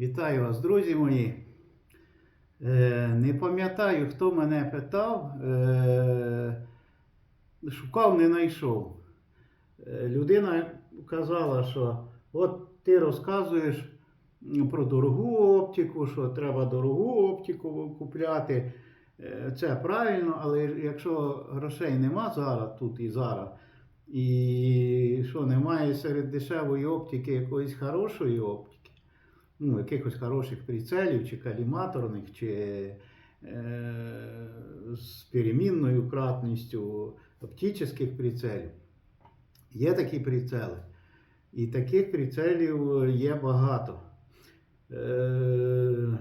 Вітаю вас, друзі мої. Е, не пам'ятаю, хто мене питав, е, шукав, не знайшов. Е, людина казала, що от ти розказуєш про дорогу оптику, що треба дорогу оптику купляти. Це правильно, але якщо грошей нема зараз, тут і зараз, і що немає серед дешевої оптики якоїсь хорошої оптики, ну, якихось хороших прицелів, чи каліматорних, чи е, з перемінною кратністю оптичних прицелів. Є такі прицели. І таких прицелів є багато. Е,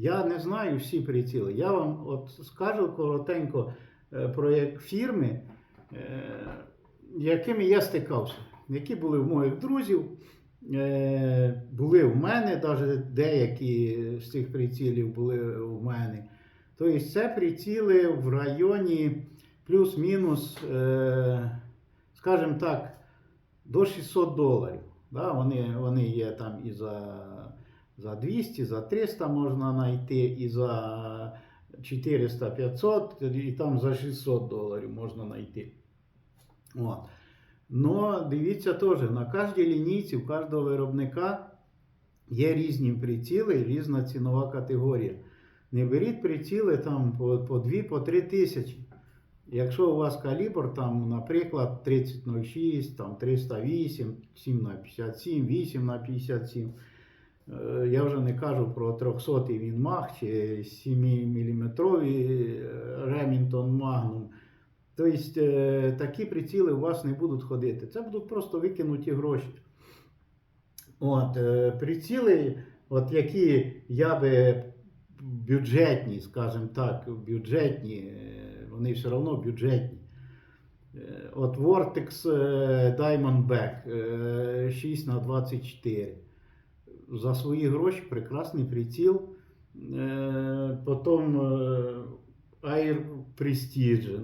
я не знаю всі приціли. Я вам от скажу коротенько е, про фірми, е, якими я стикався, які були в моїх друзів, е, були в мене, навіть деякі з цих прицілів були у мене. Тобто це приціли в районі плюс-мінус, е, скажімо так, до 600 доларів. Да? Вони, вони є там і за, за 200, за 300 можна знайти, і за 400-500, і там за 600 доларів можна знайти. От. Но дивіться теж, на кожній лінійці, у кожного виробника є різні приціли, різна цінова категорія. Не беріть приціли там по, по 2 по 3 тисячі. Якщо у вас калібр, там, наприклад, 3006, там 308, 7 на 57, 8 на 57. е, Я вже не кажу про 300 Вінмаг чи 7 мм Remington Magnum. Тобто е, такі приціли у вас не будуть ходити. Це будуть просто викинуті гроші. От, е, приціли, от які я би бюджетні, скажімо так, бюджетні, е, вони все одно бюджетні. От Vortex Diamondback е, 6 на 24 За свої гроші прекрасний приціл. Потім Air Precision.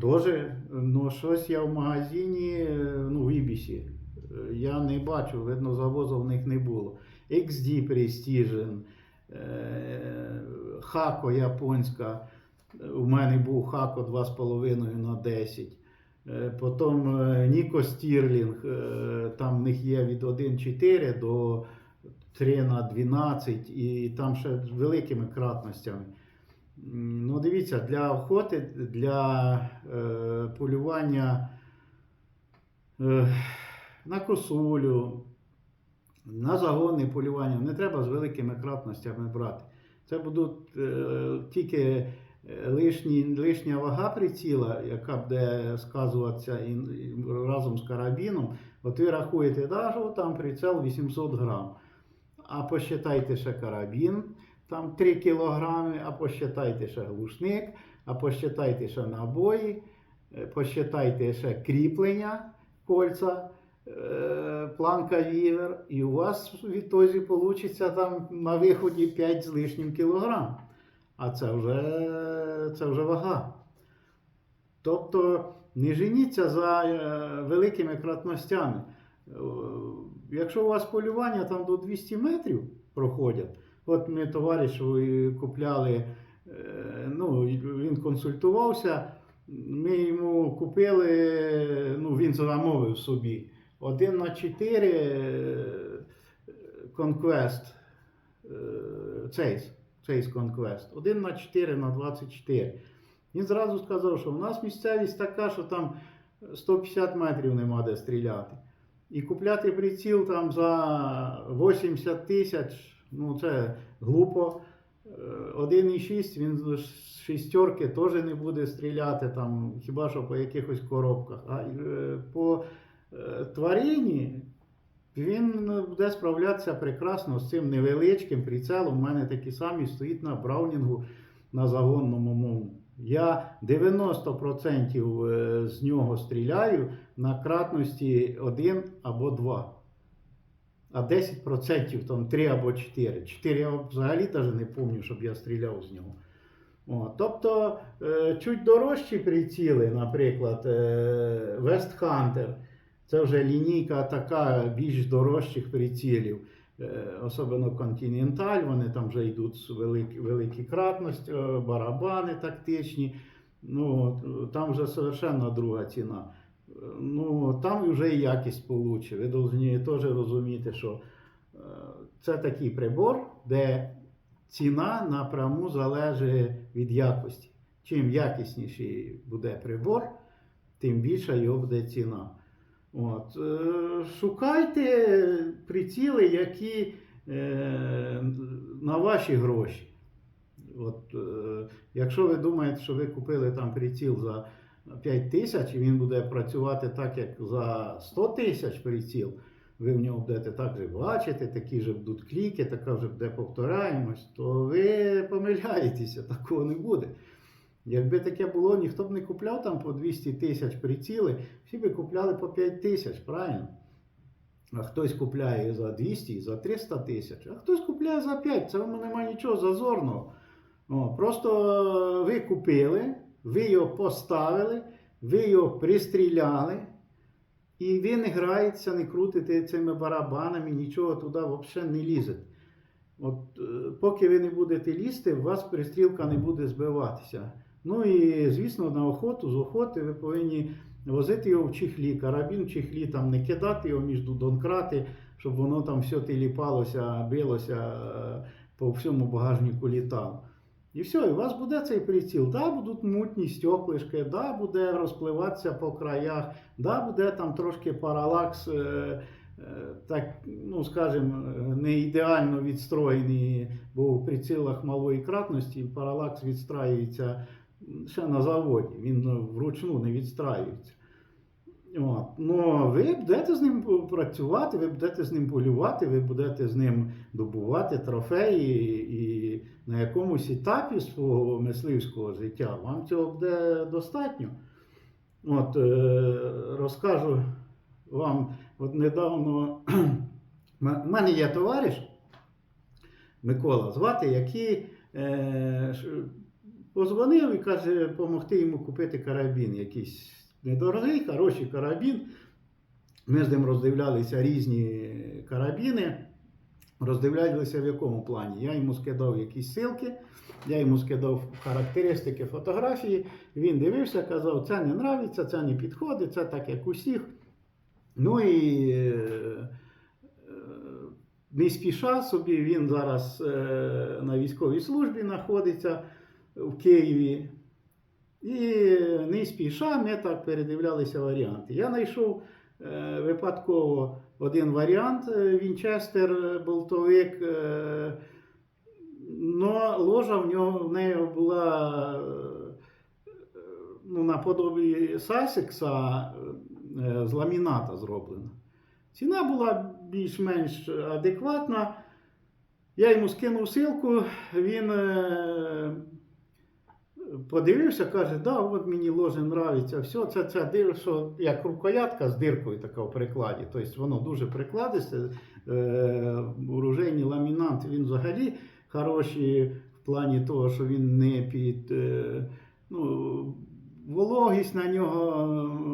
Тоже, ну, щось я в магазині, е, ну, в Ібісі. е, Я не бачу, видно, завозу в них не було. XD Precision, е, Хако японська. У мене був Хако 2,5 на 10. Е, Потім Ніко Стірлінг, там в них є від 1,4 до 3 на 12 і там ще з великими кратностями. Ну, дивіться, для охоти, для е, полювання е, на косулю, на загонне полювання не треба з великими кратностями брати. Це будуть е, тільки е, лишні, лишня вага приціла, яка буде сказуватися і, і разом з карабіном. От ви рахуєте, да, що там прицел 800 грам. А посчитайте ще карабін, там 3 кілограми, а посчитайте ще глушник, а посчитайте ще набої, е, посчитайте ще кріплення кольця, е, планка вівер, і у вас в ітозі вийде там на виході 5 з лишнім кілограм. А це вже, це вже вага. Тобто не женіться за е, великими кратностями. Якщо у вас полювання там до 200 метрів проходять, от ми товаришеві купляли, е, ну, він консультувався, ми йому купили, ну, він замовив собі 1 на 4 е, Conquest, е, Chase, Chase 1 на 4 на 24. Він зразу сказав, що у нас місцевість така, що там 150 метрів нема де стріляти. І купляти приціл там за 80 тисяч, ну це глупо. Е, 1,6 він з шістерки теж не буде стріляти, там, хіба що по якихось коробках. А е, по е, тварині він буде справлятися прекрасно з цим невеличким прицелом. У мене такі самі стоїть на Браунінгу на загонному мову. Я 90% е, з нього стріляю на кратності 1 або 2. А 10% там 3 або 4. 4 я взагалі навіть не пам'ятаю, щоб я стріляв з нього. О, тобто е, чуть дорожчі приціли, наприклад, е, West Hunter, це вже лінійка така більш дорожчих прицілів. е, особливо Континенталь, вони там вже йдуть з великі, великі кратності, барабани тактичні. Ну, там вже совершенно друга ціна. Ну, там вже і якість получше. Ви повинні теж розуміти, що е, це такий прибор, де ціна напряму залежить від якості. Чим якісніший буде прибор, тим більша його буде ціна. От. е, Шукайте приціли, які е, на ваші гроші. От, якщо ви думаєте, що ви купили там приціл за 5 тисяч, і він буде працювати так, як за 100 тисяч приціл, ви в нього будете так же бачити, такі ж будуть кліки, така вже буде повторяємось, то ви помиляєтеся, такого не буде. Якби таке було, ніхто б не купляв там по 200 тисяч приціли, всі би купляли по 5 тисяч, правильно? А хтось купляє за 200, і за 300 тисяч, а хтось купляє за 5. Це вам немає нічого зазорного. О, просто ви купили, ви його поставили, ви його пристріляли, і ви не граєтеся, не крутите цими барабанами, нічого туди взагалі не лізете. От, е, поки ви не будете лізти, у вас пристрілка не буде збиватися. Ну і, звісно, на охоту, з охоти ви повинні возити його в чехлі, карабін в чехлі, там не кидати його між донкрати, щоб воно там все тіліпалося, билося, е, по всьому багажнику літало. І все, і у вас буде цей приціл. Да, будуть мутні стеклишки, да, буде розпливатися по краях, да, буде там трошки паралакс, е, е, так, ну, скажімо, не ідеально відстроєний, бо в прицілах малої кратності паралакс відстраюється ще на заводі, він е, вручну не відстраюється. От. Ну, ви будете з ним працювати, ви будете з ним полювати, ви будете з ним добувати трофеї, і на якомусь етапі свого мисливського життя вам цього буде достатньо. От, е, розкажу вам, от недавно у мене є товариш Микола звати, який е, позвонив і каже, допомогти йому купити карабін якийсь недорогий, хороший карабін. Ми з ним роздивлялися різні карабіни. Роздивлялися в якому плані. Я йому скидав якісь ссылки, я йому скидав характеристики фотографії. Він дивився, казав, це не нравиться, це не підходить, це так, як усіх. Ну і е, не спіша собі, він зараз е, на військовій службі знаходиться в Києві. І не спіша ми так передивлялися варіанти. Я знайшов е, випадково один варіант е, Вінчестер е, болтовик. Е, ложа в нього в неї була е, ну, наподобі Сасекса е, з ламіната зроблена. Ціна була більш-менш адекватна. Я йому скинув ссылку, він е, подивився, каже, да, от мені ложе нравиться. Все, це, це що як рукоятка з диркою така в прикладі. Тобто воно дуже прикладисте. Е, оружейний ламінант він взагалі хороший в плані того, що він не під. Е, ну, Вологість на нього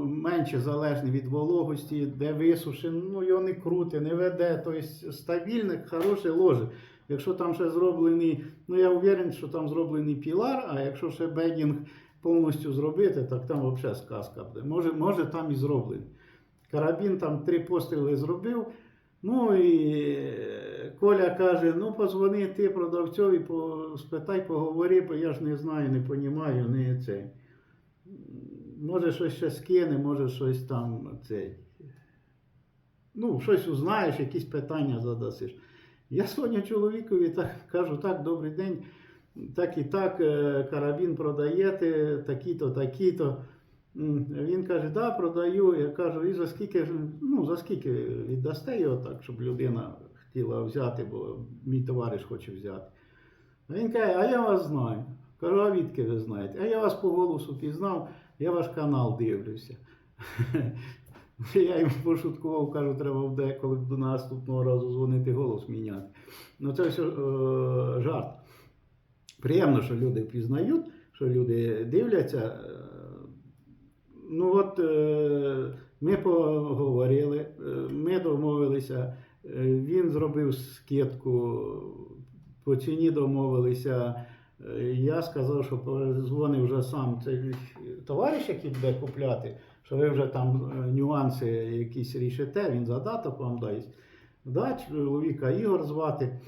менше залежна від вологості, де висушен, ну його не крути, не веде. Тобто стабільне, хороше ложе. Якщо там ще зроблений, ну я уверен, що там зроблений пілар, а якщо ще бедінг повністю зробити, так там взагалі сказка буде. Може, може там і зроблений. Карабін там три постріли зробив. Ну і е, Коля каже: ну позвони ти продавцьові, спитай, поговори, бо я ж не знаю, не розумію, не це. Може щось ще скине, може щось там цей. Ну, щось узнаєш, якісь питання задасиш. Я сьогодні чоловікові так кажу, так, добрий день, так і так, е, карабін продаєте, такі-то, такі-то. Він каже, да, продаю. Я кажу, і за скільки ну, за скільки віддасте його так, щоб людина хотіла взяти, бо мій товариш хоче взяти. А він каже, а я вас знаю. Кажу, а відки ви знаєте? А я вас по голосу пізнав, я ваш канал дивлюся. Я йому пошуткував, кажу, треба буде, коли до наступного разу дзвонити голос міняти. Ну це все е, жарт. Приємно, що люди пізнають, що люди дивляться. Е, Ну от е, ми поговорили, е, ми домовилися, Е, Він зробив скидку, по ціні домовилися. Я сказав, що дзвонив вже сам цей товариш, який буде купляти, що ви вже там е, нюанси якісь рішите, він задаток вам дасть. Да, чоловіка Ігор звати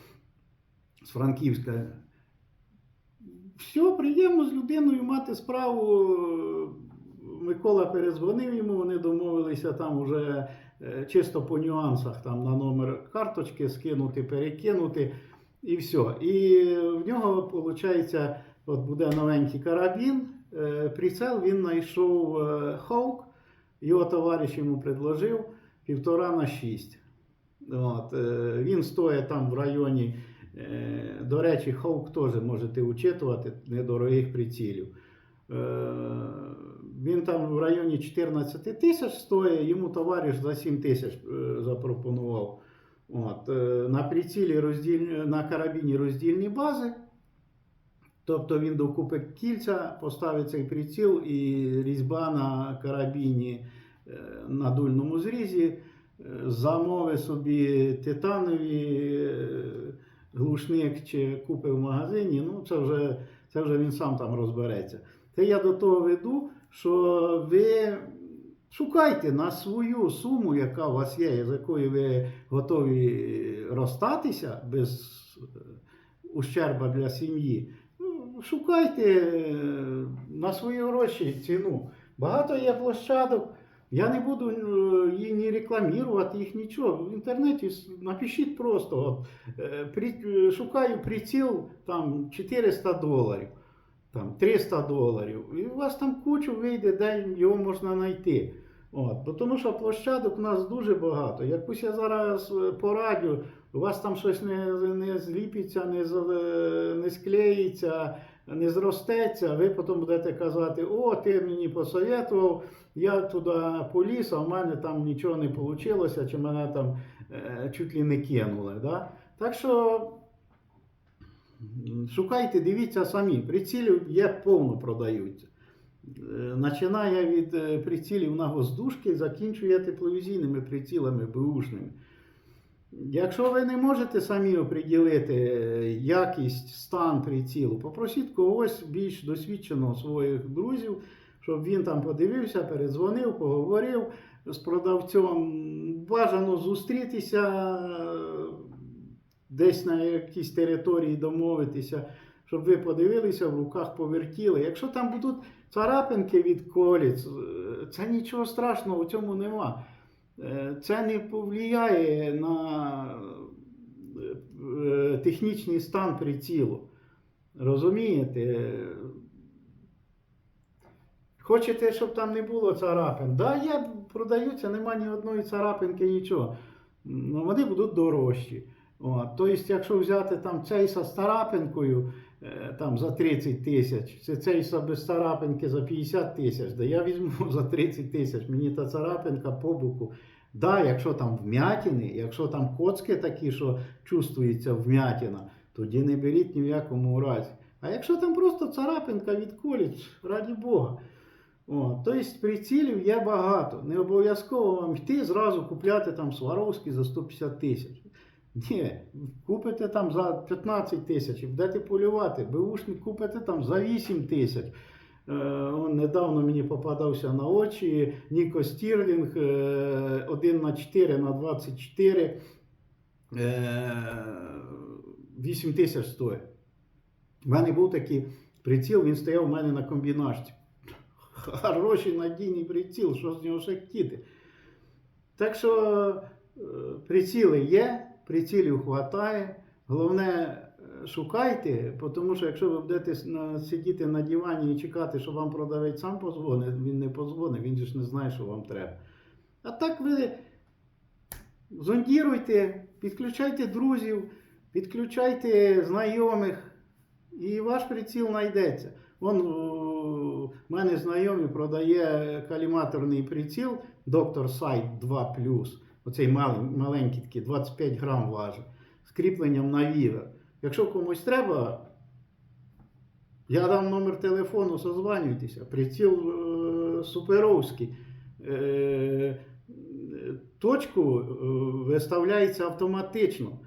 з Франківська. Все, приємно з людиною мати справу. Микола перезвонив йому, вони домовилися там уже е, чисто по нюансах, там на номер карточки скинути, перекинути і все. І в нього, виходить, от буде новенький карабін, е, прицел він знайшов Hawk, його товариш йому предложив півтора на 6. От, е, він стоїть там в районі. Е, До речі, Hawk теж можете учитувати недорогих прицілів. Е, Він там в районі 14 тисяч стоїть, йому товариш за 7 тисяч запропонував. От, на прицілі розділь... на карабіні роздільні бази. Тобто він докупить кільця, поставить цей приціл і різьба на карабіні е, на дульному зрізі. е, Замови собі титанові е, глушник чи купив в магазині. Ну, це вже, це вже він сам там розбереться. Це я до того веду, що ви шукайте на свою суму, яка у вас є, з якою ви готові розстатися без ущерба для сім'ї. Шукайте е, на свої гроші ціну. Багато є площадок. Я не буду е, її ні рекламувати, їх нічого. В інтернеті напишіть просто. От, е, шукаю приціл там 400 доларів, там 300 доларів. І у вас там кучу вийде, де його можна знайти. От, тому що площадок у нас дуже багато. Якусь я зараз порадю, у вас там щось не, не зліпиться, не, не склеїться, не зростеться, ви потім будете казати, о, ти мені посоветував, я туди поліз, а в мене там нічого не вийшло, чи мене там е, чуть ли не кинули. Да? Так що шукайте, дивіться самі. Прицілів є повно продаються. Е, Починає від е, прицілів на воздушки, закінчує тепловізійними прицілами бушними. Якщо ви не можете самі оприділити е, якість, стан прицілу, попросіть когось більш досвідченого своїх друзів, щоб він там подивився, передзвонив, поговорив з продавцем. Бажано зустрітися е, десь на якійсь території домовитися, щоб ви подивилися, в руках повертіли. Якщо там будуть царапинки від коліць, е, це нічого страшного в цьому нема. Е, Це не повлияє на е, технічний стан прицілу. Розумієте? Хочете, щоб там не було царапин? Да, є, продаються, нема ні одної царапинки, нічого. Ну, вони будуть дорожчі. Тобто, якщо взяти там цейса з царапинкою е, там, за 30 тисяч, це цейса без царапинки за 50 тисяч, да я візьму за 30 тисяч, мені та царапинка по боку. Да, якщо там вмятини, якщо там коцки такі, що чувствується вмятина, тоді не беріть ні в якому разі. А якщо там просто царапинка від коліч, раді Бога. О, тобто прицілів є багато. Не обов'язково вам йти зразу купляти там Сваровський за 150 тисяч. Ні, купите там за 15 тисяч будете полювати. Беушник купите там за 8 тисяч. Е, он недавно мені попадався на очі Ніко Стірлінг е, 1 на 4 на 24 е, 8 тисяч стоїть. У мене був такий приціл, він стояв у мене на комбінашці. Хороший надійний приціл, що з нього ще хотіти. Так що е, приціли є, прицілів вистачає. Головне, е, шукайте, тому що якщо ви будете сидіти на дивані і чекати, що вам продавець сам позвонить, він не позвонить, він ж не знає, що вам треба. А так ви зондіруйте, підключайте друзів, підключайте знайомих, і ваш приціл знайдеться. Вон у мене знайомий продає каліматорний приціл Доктор Сайт 2 Оцей малень- маленький такий, 25 грам важить, з кріпленням на вівер. Якщо комусь треба, я дам номер телефону, созванюйтеся. Приціл е, суперовський. Е, точку е, виставляється автоматично.